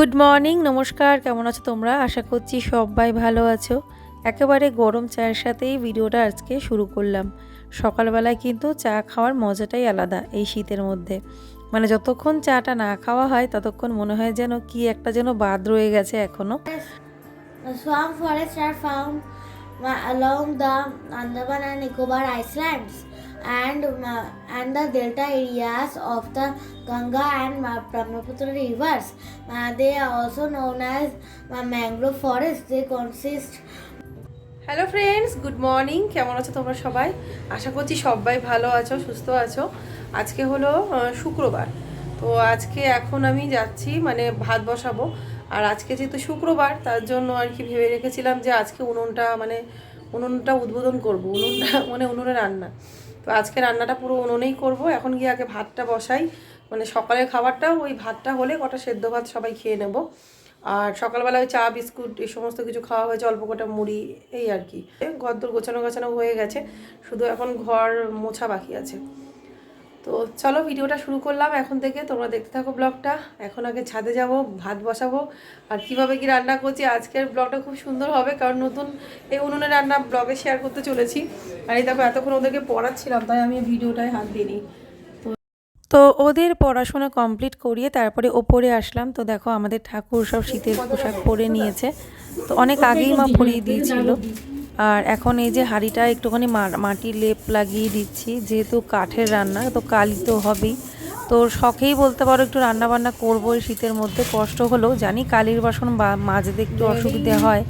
Good morning নমস্কার, কেমন আছো তোমরা? আশা করছি সবাই ভালো আছো। একেবারে গরম চায়ের সাথেই ভিডিওটা আজকে শুরু করলাম। সকালবেলায় কিন্তু চা খাওয়ার মজাটাই আলাদা এই শীতের মধ্যে। মানে যতক্ষণ চাটা না খাওয়া হয়, ততক্ষণ মনে হয় যেন কি একটা যেন বাদ রয়ে গেছে The swamp forests are found along the Andaman and Nicobar and uh, and the delta areas of the Ganga and Ma- Brahmaputra rivers. Uh, they are also known as uh, mangrove forests. They consist hello friends good morning কেমন আছো তোমরা সবাই? আশা করছি সবাই ভালো আছো সুস্থ আছো। আজকে হলো শুক্রবার। তো আজকে এখন আমি যাচ্ছি মানে ভাত বসাবো। আর আজকে যেহেতু শুক্রবার তার জন্য আর কি ভেবে রেখেছিলাম যে আজকে উনুনটা মানে উনুনটা উদ্বোধন করব। উনুনটা মানে উনুনে রান্না। তো আজকে রান্নাটা পুরো উনুনেই করব। এখন গিয়ে আগে ভাতটা বসাই। মানে সকালের খাবারটা, ওই ভাতটা হলে কটা সেদ্ধ ভাত সবাই খেয়ে নেব। আর সকালবেলায় চা, বিস্কুট, এই সমস্ত কিছু খাওয়া হয়েছে, অল্প কটা মুড়ি, এই আর কি। ঘর দোর গোছানো গোছানো হয়ে গেছে। শুধু এখন ঘর মোছা বাকি আছে। তো চলো ভিডিওটা শুরু করলাম। এখন থেকে তোমরা দেখতে থাকো ব্লগটা। এখন আগে ছাদে যাব, ভাত বসাবো। আর কীভাবে কি রান্না করছি, আজকের ব্লগটা খুব সুন্দর হবে, কারণ নতুন এই উনুনে রান্না ব্লগে শেয়ার করতে চলেছি। আর এই দেখো, এতক্ষণ ওদেরকে পড়াচ্ছিলাম, তাই আমি ভিডিওটায় হাত দিইনি। তো ওদের পড়াশোনা কমপ্লিট করিয়ে তারপরে ওপরে আসলাম। তো দেখো, আমাদের ঠাকুর সব শীতের পোশাক পরে নিয়েছে। তো অনেক আগেই মা পরিয়ে দিয়েছিল। আর এখন এই যে হাঁড়িটা একটুখানি মাটির লেপ লাগিয়ে দিচ্ছি যেহেতু কাঠের রান্না তো কালি তো হবেই। তো শখেই বলতে পারো একটু রান্না বান্না করব এই শীতের মধ্যে কষ্ট হলেও জানি কালির বাসন বা- মাজতে একটু অসুবিধে হয়।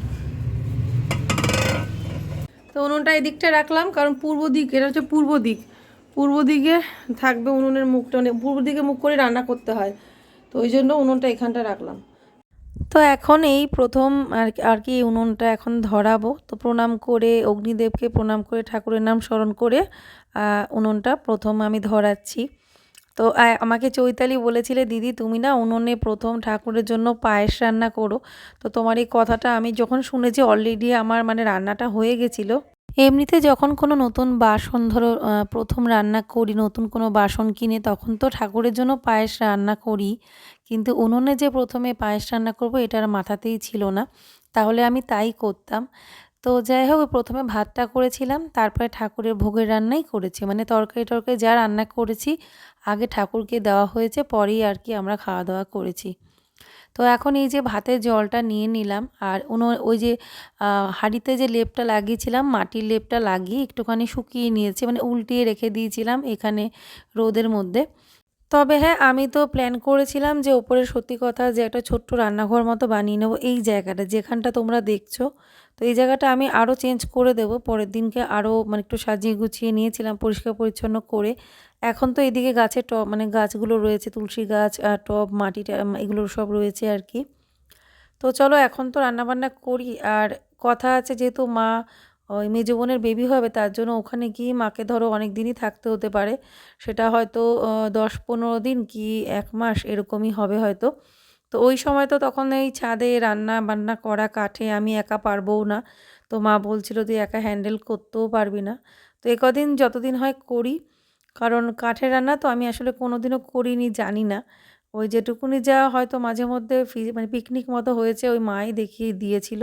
তো উনুনটা এই দিকটা রাখলাম কারণ পূর্ব দিক এটা হচ্ছে পূর্ব দিক। পূর্ব দিকে থাকবে উনুনের মুখটা মানে পূর্ব দিকে মুখ করে রান্না করতে হয়। তো ওই জন্য উনুনটা এখানটা রাখলাম। তো এখন এই প্রথম আর আর কি উনুনটা এখন ধরাবো। তো প্রণাম করে, অগ্নিদেবকে প্রণাম করে, ঠাকুরের নাম স্মরণ করে উনুনটা প্রথম আমি ধরাচ্ছি। তো আমাকে চৈতালি বলেছিলে, দিদি, তুমি না উনুনে প্রথম ঠাকুরের জন্য পায়েস রান্না করো। তো তোমার এই কথাটা আমি যখন শুনেছি অলরেডি আমার মানে রান্নাটা হয়ে গেছিল। এমনিতে যখন কোনো নতুন বাসন ধরো প্রথম রান্না করি, নতুন কোনো বাসন কিনে, তখন তো ঠাকুরের জন্য পায়েস রান্না করি। কিন্তু উনুনে যে প্রথমে পায়েস রান্না করব, এটা আর মাথাতেই ছিল না। তাহলে আমি তাই করতাম। তো যাই হোক, প্রথমে ভাতটা করেছিলাম, তারপরে ঠাকুরের ভোগের রান্নাই করেছি। মানে তরকারি টরকারি যা রান্না করেছি, আগে ঠাকুরকে দেওয়া হয়েছে, পরেই আর কি আমরা খাওয়া দাওয়া করেছি। তো এখন এই যে ভাতের জলটা নিয়ে নিলাম, আর উনো ওই যে হাঁড়িতে যে লেপটা লাগিয়েছিলাম, মাটির লেপটা লাগিয়ে একটুখানি শুকিয়ে নিয়েছি মানে উল্টিয়ে রেখে দিয়েছিলাম এখানে রোদের মধ্যে। তবে হ্যাঁ আমি তো প্ল্যান করেছিলাম যে ওপরে সত্যি কথা যে একটা ছোট্ট রান্নাঘর মতো বানিয়ে নেব এই জায়গাটা, যেখানটা তোমরা দেখছ। তো এই জায়গাটা আমি আরও চেঞ্জ করে দেবো। পরের দিনকে আরও মানে একটু সাজিয়ে গুছিয়ে নিয়েছিলাম, পরিষ্কার পরিচ্ছন্ন করে। এখন তো এদিকে গাছের টব মানে গাছগুলো রয়েছে, তুলসী গাছ টব মাটিটা এগুলো সব রয়েছে আর কি। তো চলো এখন তো রান্নাবান্না করি। আর কথা আছে যেহেতু মা ওই মেজো বোনের বেবি হবে, তার জন্য ওখানে গিয়ে মাকে ধরো অনেক দিনই থাকতে হতে পারে। সেটা হয়তো দশ পনেরো দিন কি এক মাস এরকমই হবে হয়তো। তো ওই সময় তো তখন এই ছাদে রান্না বান্না করা কাঠে আমি একা পারবও না। তো মা বলছিল তুই একা হ্যান্ডেল করতেও পারবি না। তো এ কদিন যতদিন হয় করি, কারণ কাঠের রান্না তো আমি আসলে কোনোদিনও করিনি, জানি না। ওই যেটুকুনি যা হয়তো মাঝে মধ্যে মানে পিকনিক মতো হয়েছে ওই মাই দেখিয়ে দিয়েছিল।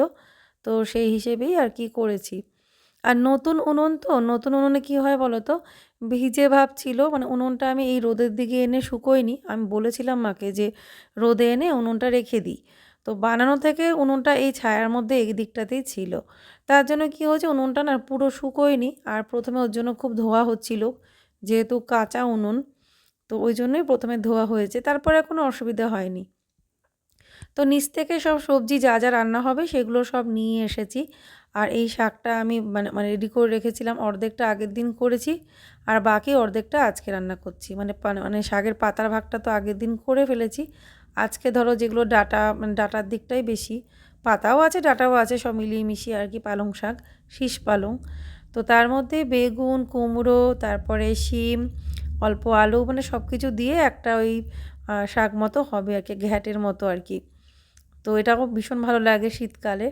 তো সেই হিসেবেই আর কি করেছি। আর নতুন উনুন তো, নতুন উনুনে কি হয় বলো তো? ভিজে ভাব ছিল মানে উনুনটা আমি এই রোদের দিকে এনে শুকোইনি আমি বলেছিলাম মাকে যে রোদে এনে উনুনটা রেখে দিই। তো বানানো থেকে উনুনটা এই ছায়ার মধ্যে এই দিকটাতেই ছিল। তার জন্য কি হয়েছে, উনুনটা না পুরো শুকোয়নি আর প্রথমে ওর জন্য খুব ধোয়া হচ্ছিল, যেহেতু কাঁচা উনুন। তো ওই জন্যই প্রথমে ধোয়া হয়েছে, তারপরে কোনো অসুবিধা হয়নি। তো নিচ থেকে সব সবজি যা যা রান্না হবে সেগুলো সব নিয়ে এসেছি। আর এই শাকটা আমি মানে মানে রেডি করে রেখেছিলাম, অর্ধেকটা আগের দিন করেছি আর বাকি অর্ধেকটা আজকে রান্না করছি। মানে মানে শাকের পাতার ভাগটা তো আগের দিন করে ফেলেছি। আজকে ধরো যেগুলো ডাটা মানে ডাটার দিকটাই বেশি। পাতাও আছে, ডাটাও আছে, সব মিলিয়ে মিশিয়ে আর কি পালং শাক, শীষ পালং। তো তার মধ্যে বেগুন, কুমড়ো, তারপরে শিম, অল্প আলু মানে সব কিছু দিয়ে একটা ওই শাক মতো হবে আর কি, ঘ্যাটের মতো আর কি। তো এটাও ভীষণ ভালো লাগে শীতকালে।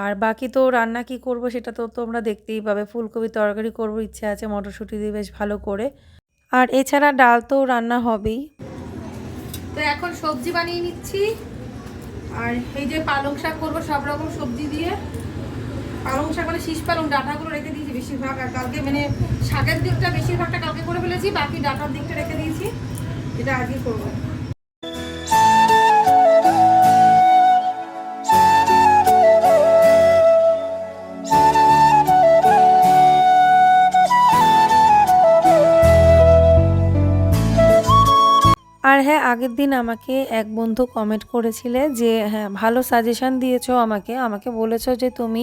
আর বাকি তো রান্না কি করব সেটা তো তোমরা দেখতেই পাবে। ফুলকপি তরকারি করব, ইচ্ছে আছে মটরশুঁটি দিয়ে বেশ ভালো করে। আর এছাড়া ডাল তো রান্না হবেই। তো এখন সবজি বানিয়ে নিচ্ছি। আর এই যে পালং শাক করব, সব রকম সবজি দিয়ে। পালং শাক মানে শীষ পালং, ডাঁটাগুলো রেখে দিয়েছি বেশিরভাগ। আর কালকে মানে শাকের দিকটা বেশিরভাগটা কালকে করে ফেলেছি, বাকি ডাঁটার দিকটা রেখে দিয়েছি। এটা আজকে করব। হ্যাঁ আগের দিন আমাকে এক বন্ধু কমেন্ট করেছিলে যে হ্যাঁ ভালো সাজেশন দিয়েছ আমাকে। আমাকে বলেছ যে, তুমি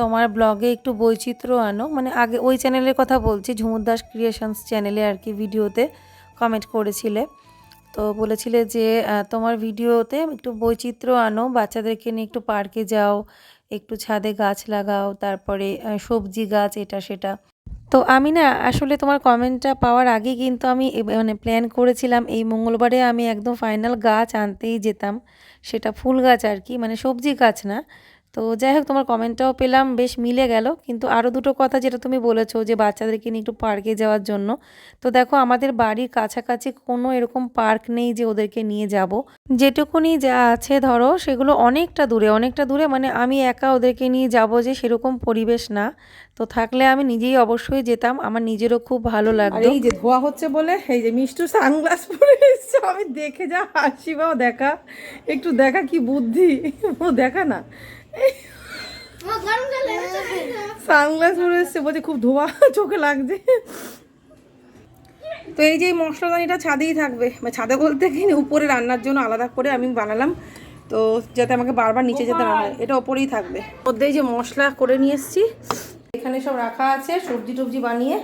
তোমার ব্লগে একটু বৈচিত্র্য আনো। মানে আগে ওই চ্যানেলের কথা বলছি, ঝুমুর দাস ক্রিয়েশনস চ্যানেলে আর কি ভিডিওতে কমেন্ট করেছিলে। তো বলেছিলে যে তোমার ভিডিওতে একটু বৈচিত্র্য আনো, বাচ্চাদেরকে নিয়ে একটু পার্কে যাও, একটু ছাদে গাছ লাগাও, তারপরে সবজি গাছ, এটা সেটা। তো আমি না, আসলে তোমার কমেন্টটা পাওয়ার আগে কিন্তু আমি মানে প্ল্যান করেছিলাম এই মঙ্গলবারে আমি একদম ফাইনাল গাছ আনতেই যেতাম। সেটা ফুল গাছ আর কি মানে সবজি গাছ না। তো যাই হোক তোমার কমেন্টটাও পেলাম বেশ মিলে গেল। কিন্তু আরও দুটো কথা যেটা তুমি বলেছ যে বাচ্চাদেরকে নিয়ে একটু পার্কে যাওয়ার জন্য। তো দেখো আমাদের বাড়ির কাছাকাছি কোনো এরকম পার্ক নেই যে ওদেরকে নিয়ে যাব। যেটুকুনি যা আছে ধরো সেগুলো অনেকটা দূরে অনেকটা দূরে মানে আমি একা ওদেরকে নিয়ে যাব যে সেরকম পরিবেশ না। তো থাকলে আমি নিজেই অবশ্যই যেতাম আমার নিজেরও খুব ভালো লাগতো। এই যে ধোয়া হচ্ছে বলে এই যে মিষ্টু সানগ্লাস পরে এসছে আমি দেখে যা হাসি বাও দেখা। একটু দেখা কি বুদ্ধি ও দেখা না। সানগ্লাস পরে এসছে বলছে খুব ধোয়া চোখে লাগছে। তো এই যে মশলাদানিটা ছাদেই থাকবে। মানে ছাদে বলতে কি উপরে রান্নার জন্য আলাদা করে আমি বানালাম। তো যাতে আমাকে বারবার নিচে যেতে না হয় এটা ওপরেই থাকবে। মধ্যে যে মশলা করে নিয়ে এসেছি এখানে সব রাখা আছে সবজি টবজি বানিয়ে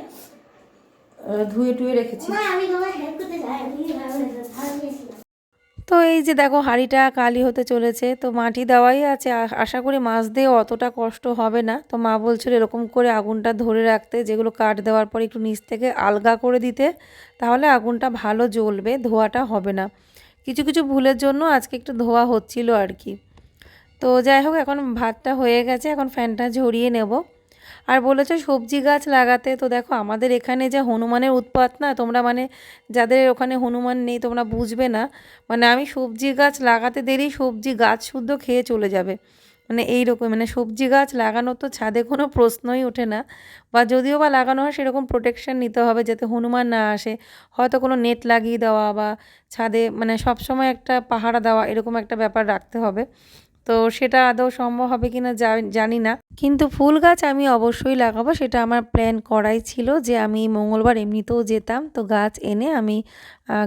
ধুয়ে টুয়ে রেখেছি। আমি হেল্প করতে তো এই যে দেখো, হাঁড়িটা কালি হতে চলেছে, তো মাটি দেওয়াই আছে। আশা করি মাছ দিয়ে অতটা কষ্ট হবে না। তো মা বলছিল এরকম করে আগুনটা ধরে রাখতে, যেগুলো কাঠ দেওয়ার পর একটু নিচ থেকে আলগা করে দিতে, তাহলে আগুনটা ভালো জ্বলবে, ধোয়াটা হবে না। কিছু কিছু ভুলের জন্য আজকে একটু ধোয়া হচ্ছিল আর কি। তো যাই হোক, এখন ভাতটা হয়ে গেছে, এখন ফ্যানটা ঝরিয়ে নেব। আর বলেছে সবজি গাছ লাগাতে। তো দেখো আমাদের এখানে যে হনুমানের উৎপাত না, তোমরা মানে যাদের ওখানে হনুমান নেই তোমরা বুঝবে না। মানে আমি সবজি গাছ লাগাতে দেরি সবজি গাছ শুদ্ধ খেয়ে চলে যাবে। মানে এইরকম মানে সবজি গাছ লাগানো তো ছাদে কোনো প্রশ্নই ওঠে না। বা যদিও বা লাগানো হয় সেরকম প্রোটেকশন নিতে হবে যাতে হনুমান না আসে। হয়তো কোনো নেট লাগিয়ে দেওয়া বা ছাদে মানে সবসময় একটা পাহারা দেওয়া এরকম একটা ব্যাপার রাখতে হবে। তো সেটা আদৌ সম্ভব হবে কিনা জা- জানি না। কিন্তু ফুল গাছ আমি অবশ্যই লাগাবো, সেটা আমার প্ল্যান করাই ছিল যে আমি মঙ্গলবার এমনিতেও যেতাম, তো গাছ এনে আমি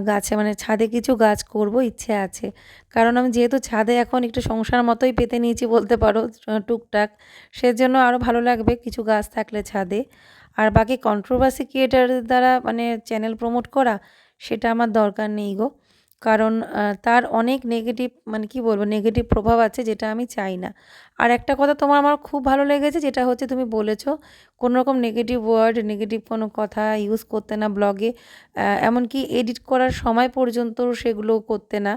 গাছে মানে ছাদে কিছু গাছ করব, ইচ্ছে আছে। কারণ আমি যেহেতু ছাদে এখন একটু সংসার মতোই পেতে নিয়েছি বলতে পারো টুকটাক, সেজন্য আরও ভালো লাগবে কিছু গাছ থাকলে ছাদে। আর বাকি কন্ট্রোভার্সি ক্রিয়েটারদের দ্বারা মানে চ্যানেল প্রমোট করা, সেটা আমার দরকার নেই গো। কারণ তার অনেক নেগেটিভ মানে কি বলব নেগেটিভ প্রভাব আছে যেটা আমি চাই না। আর একটা কথা তোমার আমার খুব ভালো লেগেছে, যেটা হচ্ছে তুমি বলেছ, কোনো রকম নেগেটিভ ওয়ার্ড নেগেটিভ কোনো কথা ইউজ করতে না ব্লগে এমনকি এডিট করার সময় পর্যন্ত সেগুলো করতে না,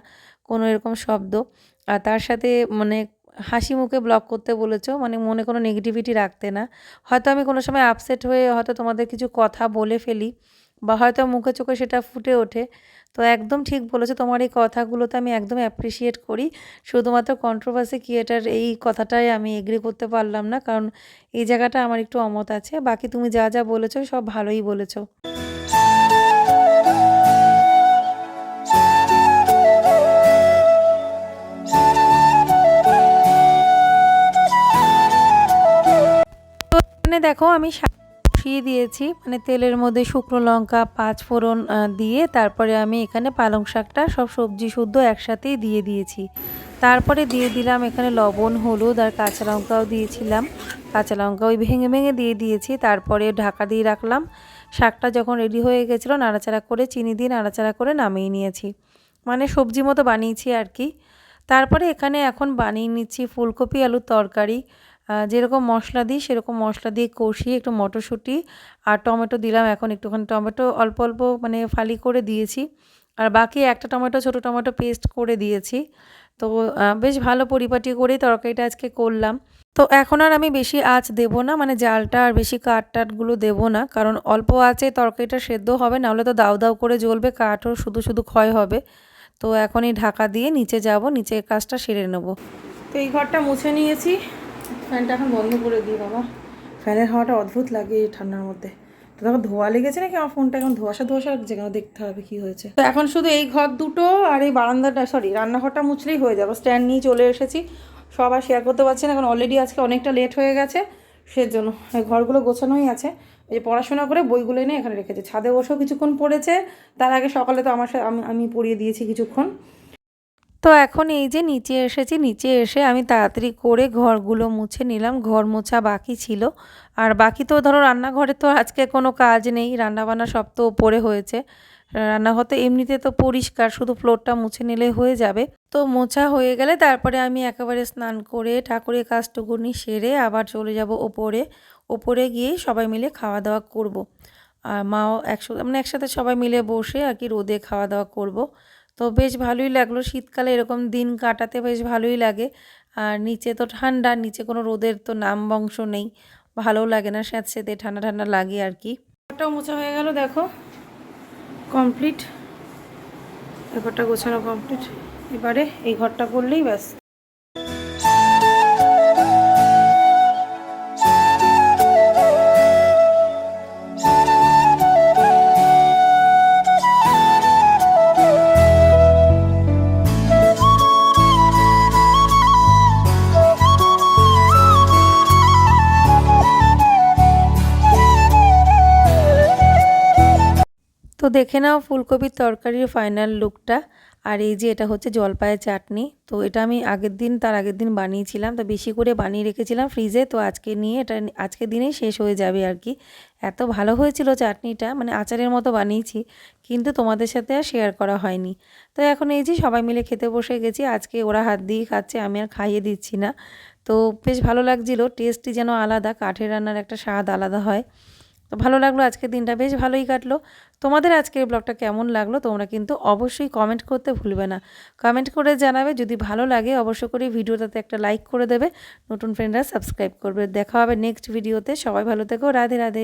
কোনো এরকম শব্দ। আর তার সাথে মানে হাসি মুখে ব্লগ করতে বলেছ মানে মনে কোনো নেগেটিভিটি রাখতে না। হয়তো আমি কোনো সময় আপসেট হয়ে হয়তো তোমাদের কিছু কথা বলে ফেলি বা হয়তো মুখে চোখে সেটা ফুটে ওঠে। তো একদম ঠিক বলেছ, তোমার এই কথাগুলোতে আমি একদম অ্যাপ্রিসিয়েট করি। শুধুমাত্র কন্ট্রোভার্সি ক্রিয়েটার এই কথাটাই আমি এগ্রি করতে পারলাম না, কারণ এই জায়গাটা আমার একটু অমত আছে। বাকি তুমি যা যা বলেছ সব ভালোই বলেছ। দেখো আমি বসিয়ে দিয়েছি। মানে তেলের মধ্যে শুকনো লঙ্কা, পাঁচ ফোড়ন দিয়ে তারপরে আমি এখানে পালং শাকটা সব সবজি শুদ্ধ একসাথেই দিয়ে দিয়েছি। তারপরে দিয়ে দিলাম এখানে লবণ, হলুদ আর কাঁচা লঙ্কাও দিয়েছিলাম। কাঁচা লঙ্কা ওই ভেঙে ভেঙে দিয়ে দিয়েছি। তারপরে ঢাকা দিয়ে রাখলাম। শাকটা যখন রেডি হয়ে গেছিল, নাড়াচাড়া করে চিনি দিয়ে নাড়াচাড়া করে নামিয়ে নিয়েছি। মানে সবজি মতো বানিয়েছি আর কি। তারপরে এখানে এখন বানিয়ে নিচ্ছি ফুলকপি আলুর তরকারি। যেরকম মশলা দিই, সেরকম মশলা দিয়ে কষিয়ে একটু মটরশুঁটি আর টমেটো দিলাম। এখন একটুখানি টমেটো অল্প অল্প মানে ফালি করে দিয়েছি। আর বাকি একটা টমেটো, ছোটো টমেটো পেস্ট করে দিয়েছি। তো বেশ ভালো পরিপাটি করেই তরকারিটা আজকে করলাম। তো এখন আর আমি বেশি আঁচ দেবো না মানে জালটা আর বেশি কাঠ টাটগুলো দেবো না। কারণ অল্প আঁচে তরকারিটা সেদ্ধ হবে, নাহলে তো দাউ দাউ করে জ্বলবে, কাঠও শুধু শুধু ক্ষয় হবে। তো এখনই ঢাকা দিয়ে নিচে যাব নিচে কাজটা সেরে নেব। তো এই ঘরটা মুছে নিয়েছি। ফ্যানটা এখন বন্ধ করে দিই, বাবা। ফ্যানের হাওয়াটা অদ্ভুত লাগে এই ঠান্ডার মধ্যে। তো দেখো, ধোয়া লেগেছে নাকি? আমার ফোনটা এখন ধোয়াশা ধোয়াশা কেন দেখতে হবে কি হয়েছে? তো এখন শুধু এই ঘর দুটো আর এই বারান্দাটা সরি রান্নাঘরটা মুছলেই হয়ে যাবে। স্ট্যান্ড নিয়ে চলে এসেছি। সবার শেয়ার করতে পারছি না, কারণ অলরেডি আজকে অনেকটা লেট হয়ে গেছে। সেজন্য ঘরগুলো গোছানোই আছে। এই যে পড়াশোনা করে বইগুলো এনে এখানে রেখেছে। ছাদে বসেও কিছুক্ষণ পড়েছে। তার আগে সকালে তো আমার আমি পড়িয়ে দিয়েছি কিছুক্ষণ। তো এখন এই যে নিচে এসেছি, নিচে এসে আমি তাড়াতাড়ি করে ঘরগুলো মুছে নিলাম, ঘর মোছা বাকি ছিল আর বাকি তো ধরো রান্নাঘরে তো আজকে কোনো কাজ নেই, রান্নাবান্না সব তো ওপরে হয়েছে রান্নাঘর তো এমনিতে তো পরিষ্কার, শুধু ফ্লোরটা মুছে নিলেই হয়ে যাবে তো মোছা হয়ে গেলে তারপরে আমি একেবারে স্নান করে ঠাকুরের কাজটুকুনি সেরে আবার চলে যাব ওপরে ওপরে গিয়ে সবাই মিলে খাওয়া দাওয়া করব। আর মাও একসাথে মানে একসাথে সবাই মিলে বসে আর কি রোদে খাওয়া দাওয়া করব। তো বেশ ভালোই লাগল। শীতকালে এরকম দিন কাটাতে বেশ ভালোই লাগে। আর নিচে তো ঠান্ডা, নিচে কোনো রোদের তো নাম বংশ নেই। ভালো লাগে না স্যাঁতস্যাঁতে ঠান্ডা ঠান্ডা লাগে আর কি। ঘরটাও মোছা হয়ে গেল, দেখো। কমপ্লিট। এই ঘরটা গোছানো কমপ্লিট। এবারে এই ঘরটা করলেই ব্যাস। তো দেখে নাও ফুলকপির তরকারির ফাইনাল লুকটা আর এই যে এটা হচ্ছে জলপাইয়ের চাটনি। তো এটা আমি আগের দিন, তার আগের দিন বানিয়েছিলাম। তো বেশি করে বানিয়ে রেখেছিলাম ফ্রিজে তো আজকে নিয়ে এটা আজকের দিনেই শেষ হয়ে যাবে আর কি। এত ভালো হয়েছিল চাটনিটা মানে আচারের মতো বানিয়েছি। কিন্তু তোমাদের সাথে আর শেয়ার করা হয়নি। তো এখন এই যে সবাই মিলে খেতে বসে গেছি। আজকে ওরা হাত দিয়ে খাচ্ছে, আমি আর খাইয়ে দিচ্ছি না। তো বেশ ভালো লাগছিল। টেস্টই যেন আলাদা, কাঠের রান্নার একটা স্বাদ আলাদা হয়। তো ভালো লাগল আজকের দিনটা, বেশ ভালোই কাটলো। তোমাদের আজকের ব্লগটা কেমন লাগল তোমরা কিন্তু অবশ্যই কমেন্ট করতে ভুলবে না। কমেন্ট করে জানাবে, যদি ভালো লাগে অবশ্য করে ভিডিওটাতে একটা লাইক করে দেবে। নতুন ফ্রেন্ডরা সাবস্ক্রাইব করবে। দেখা হবে নেক্সট ভিডিওতে সবাই ভালো থেকো। রাধে রাধে।